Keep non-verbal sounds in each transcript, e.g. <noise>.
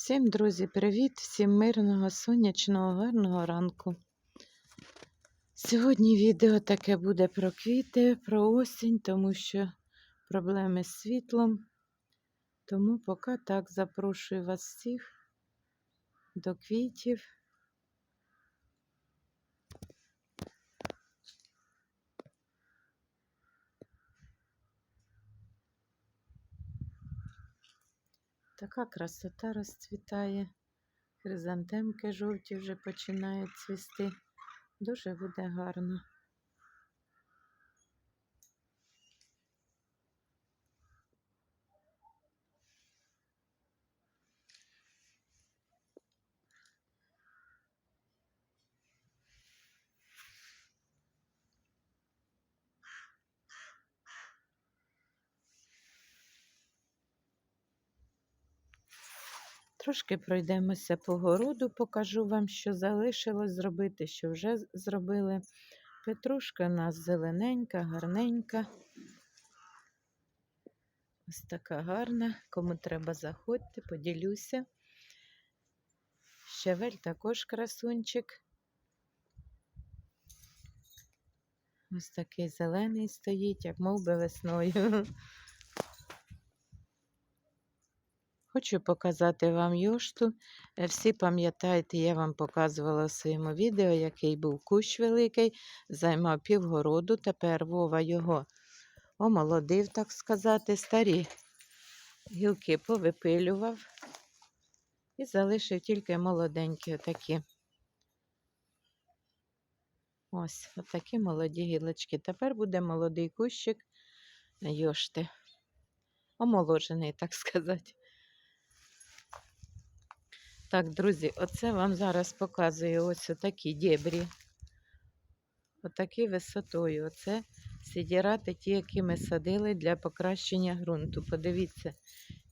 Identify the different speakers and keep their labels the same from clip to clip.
Speaker 1: Всім, друзі, привіт! Всім мирного, сонячного, гарного ранку. Сьогодні відео таке буде про квіти, про осінь, тому що проблеми з світлом. Тому поки так запрошую вас всіх до квітів. Така красота розцвітає. Хризантемки жовті вже починають цвісти. Дуже буде гарно. Трошки пройдемося по городу, покажу вам, що залишилось зробити, що вже зробили. Петрушка у нас зелененька, гарненька. Ось така гарна. Кому треба, заходьте, поділюся. Щавель також красунчик. Ось такий зелений стоїть, як мов би весною. <laughs> Хочу показати вам юшту. Е, Всі пам'ятаєте, я вам показувала в своєму відео, який був кущ великий, займав півгороду. Тепер Вова його омолодив, так сказати, старі гілки повипилював і залишив тільки молоденькі отакі. Ось, отакі молоді гілочки. Тепер буде молодий кущик йошти. Омоложений, так <laughs> сказати. Так, друзі, оце вам зараз показую ось отакі дєбрі. Отакі висотою. Оце сидірати ті, які ми садили для покращення ґрунту. Подивіться,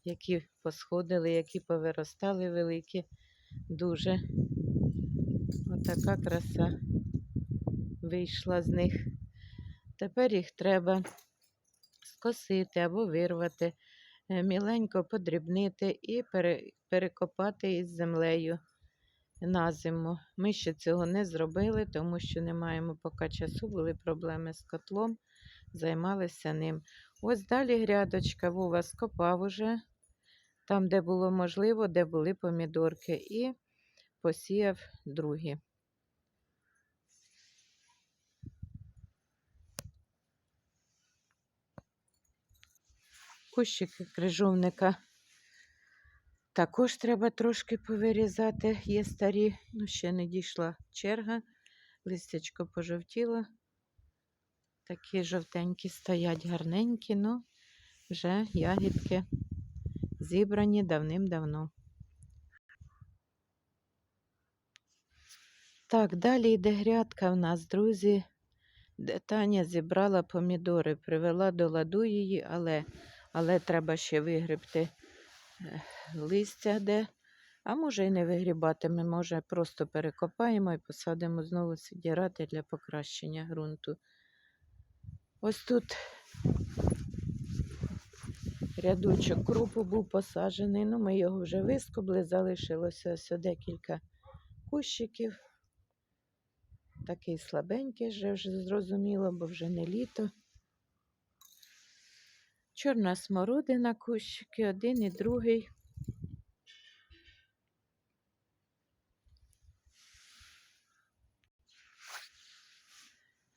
Speaker 1: які посходили, які повиростали великі. Дуже. Отака краса вийшла з них. Тепер їх треба скосити або вирвати, е, міленько подрібнити і пере- перекопати із землею на зиму. Ми ще цього не зробили, тому що не маємо поки часу, були проблеми з котлом, займалися ним. Ось далі грядочка Вова скопав уже, там, де було можливо, де були помідорки, і посіяв другі. Кущики крижовника також треба трошки повирізати. Є старі, ну ще не дійшла черга. Листячко пожовтіло. Такі жовтенькі стоять гарненькі, ну вже ягідки зібрані давним-давно. Так, далі йде грядка в нас, друзі. де Таня зібрала помідори, привела до ладу її, але, але треба ще вигребти е, листя де. А може і не вигрібатиме, може просто перекопаємо і посадимо знову сидірати для покращення ґрунту. Ось тут рядочок крупу був посаджений. Ну, ми його вже вискобли, залишилося ось декілька кущиків. Такий слабенький вже, вже зрозуміло, бо вже не літо. Чорна смородина кущики, один і другий.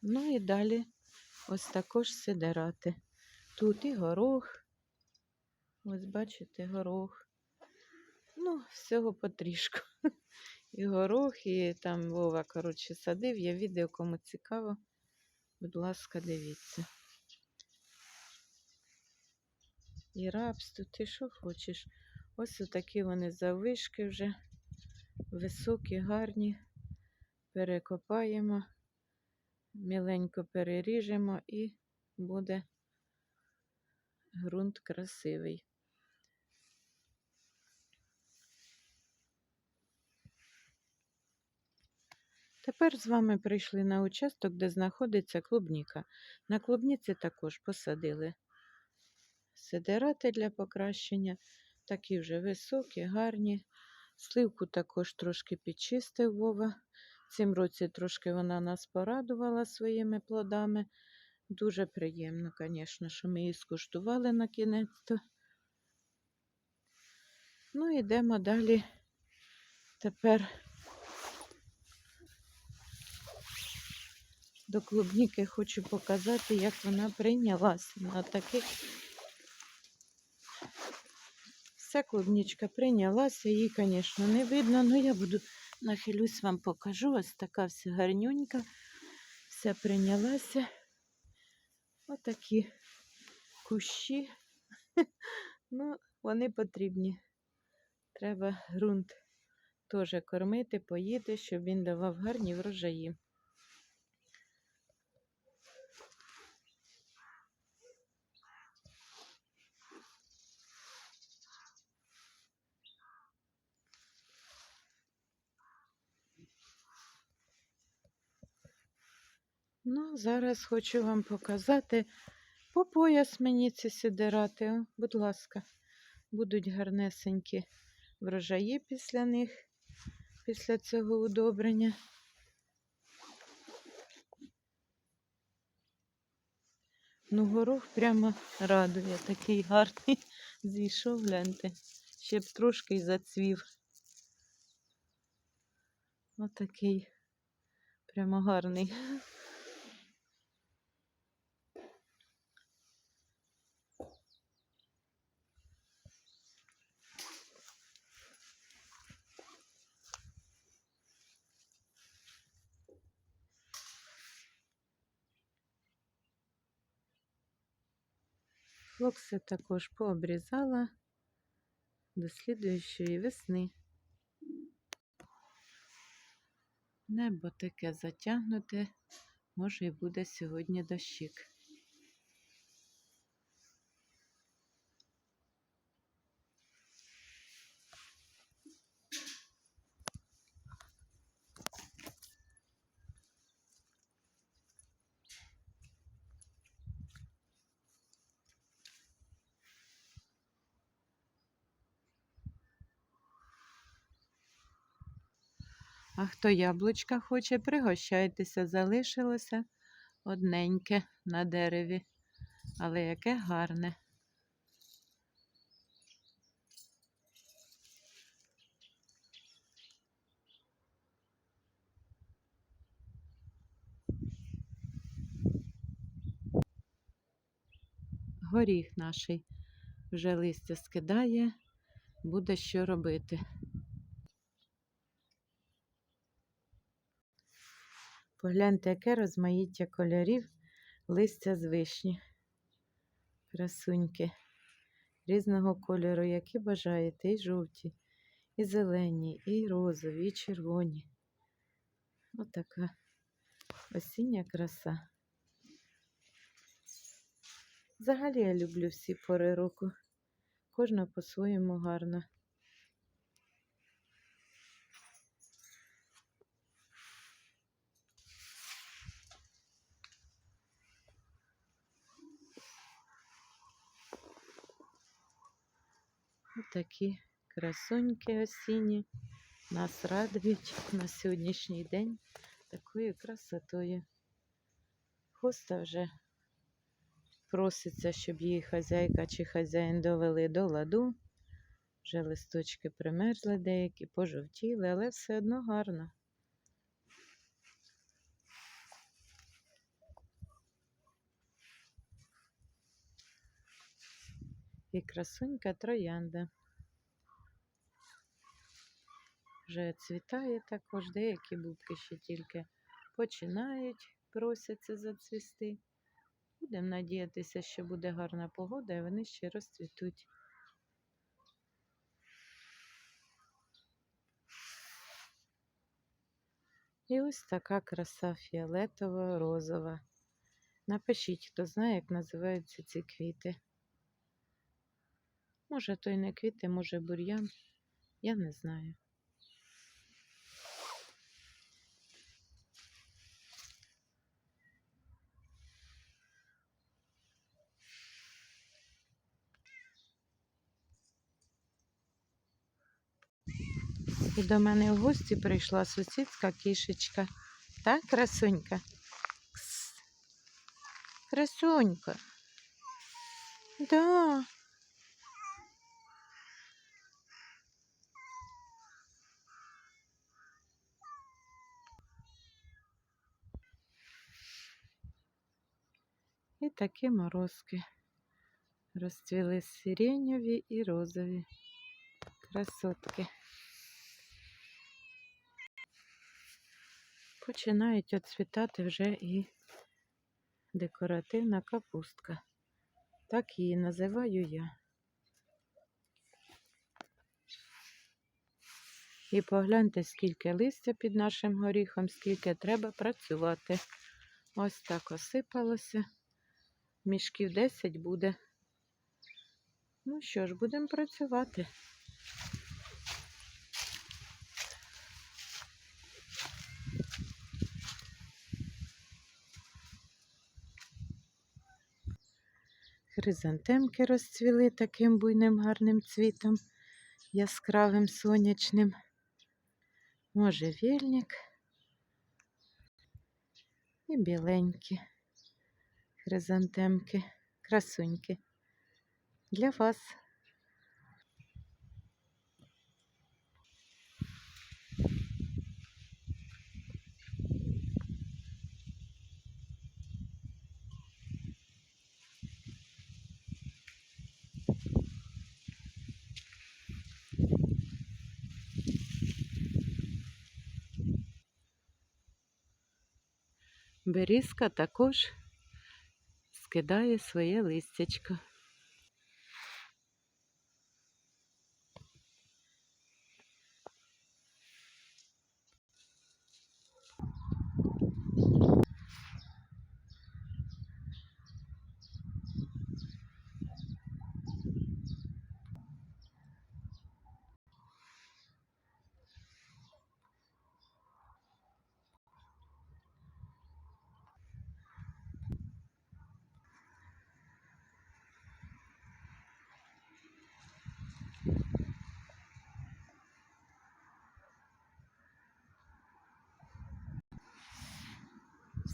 Speaker 1: Ну і далі ось також сидерати. Тут і горох. Ось бачите, горох. Ну, всього потрішку. <laughs> І горох, і там Вова, коротше, садив. Є відео, кому цікаво. Будь ласка, дивіться. І рапс тут, і що хочеш. Ось отакі вони завишки вже. Високі, гарні. Перекопаємо, міленько переріжемо і буде ґрунт красивий. Тепер з вами прийшли на участок, де знаходиться клубніка. На клубніці також посадили сидирати для покращення. такі вже високі, гарні. Сливку також трошки підчистив Вова. В цім році трошки вона нас порадувала своїми плодами. Дуже приємно, звісно, що ми її скуштували на кінець. Ну, йдемо далі. Тепер до клубніки хочу показати, як вона прийнялася на таких. Вся клубничка прийнялася, її, звісно, не видно, але я буду нахилюсь вам покажу. Ось така вся гарнюнька. Вся прийнялася. Отакі кущі. <laughs> Ну, вони потрібні. Треба ґрунт теж кормити, поїти, щоб він давав гарні врожаї. Ну, зараз хочу вам показати по пояс мені ці сидирати. О, Будь ласка, будуть гарнесенькі врожаї після них, після цього удобрення. Ну, горох прямо радує, такий гарний <laughs> зійшов, гляньте. Ще б трошки й зацвів. Отакий прямо гарний. Флокси також пообрізала до слідуючої весни. Небо таке затягнуте, може і буде сьогодні дощик. А хто яблучка хоче, пригощайтеся, залишилося одненьке на дереві. Але яке гарне. Горіх наший вже листя скидає, буде що робити. Погляньте, яке розмаїття кольорів листя з вишні. Красуньки. Різного кольору, які бажаєте, і жовті, і зелені, і розові, і червоні. Отака осіння краса. Взагалі я люблю всі пори року. Кожна по-своєму гарна. Такі красуньки осінні нас радують <laughs> на сьогоднішній день такою красотою. Хоста вже проситься, щоб її хазяйка чи хазяїн довели до ладу. Вже листочки примерзли деякі, пожовтіли, але все одно гарно. І красунька троянда. Вже цвітає також, деякі бубки ще тільки починають, просяться зацвісти. Будемо надіятися, що буде гарна погода і вони ще розцвітуть. І ось така краса фіолетова, розова. Напишіть, хто знає, як називаються ці квіти. Може, то й не квіти, може бур'ян. Я не знаю. І до мене в гості прийшла сусідська кішечка. Так, красунька? Кс. Красунька. Да. І такі морозки. Розцвіли сиреньові і розові. Красотки. Починають оцвітати вже і декоративна капустка. Так її називаю я. І погляньте, скільки листя під нашим горіхом, скільки треба працювати. Ось так осипалося. Мішків 10 буде. Ну що ж, будемо працювати. Хризантемки розцвіли таким буйним гарним цвітом, яскравим сонячним. Можжевельник і біленькі хризантемки, красуньки. Для вас. Берізка також скидає своє листячко.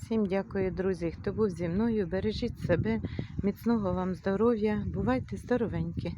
Speaker 1: Всім дякую, друзі, хто був зі мною. Бережіть себе, міцного вам здоров'я, бувайте здоровенькі.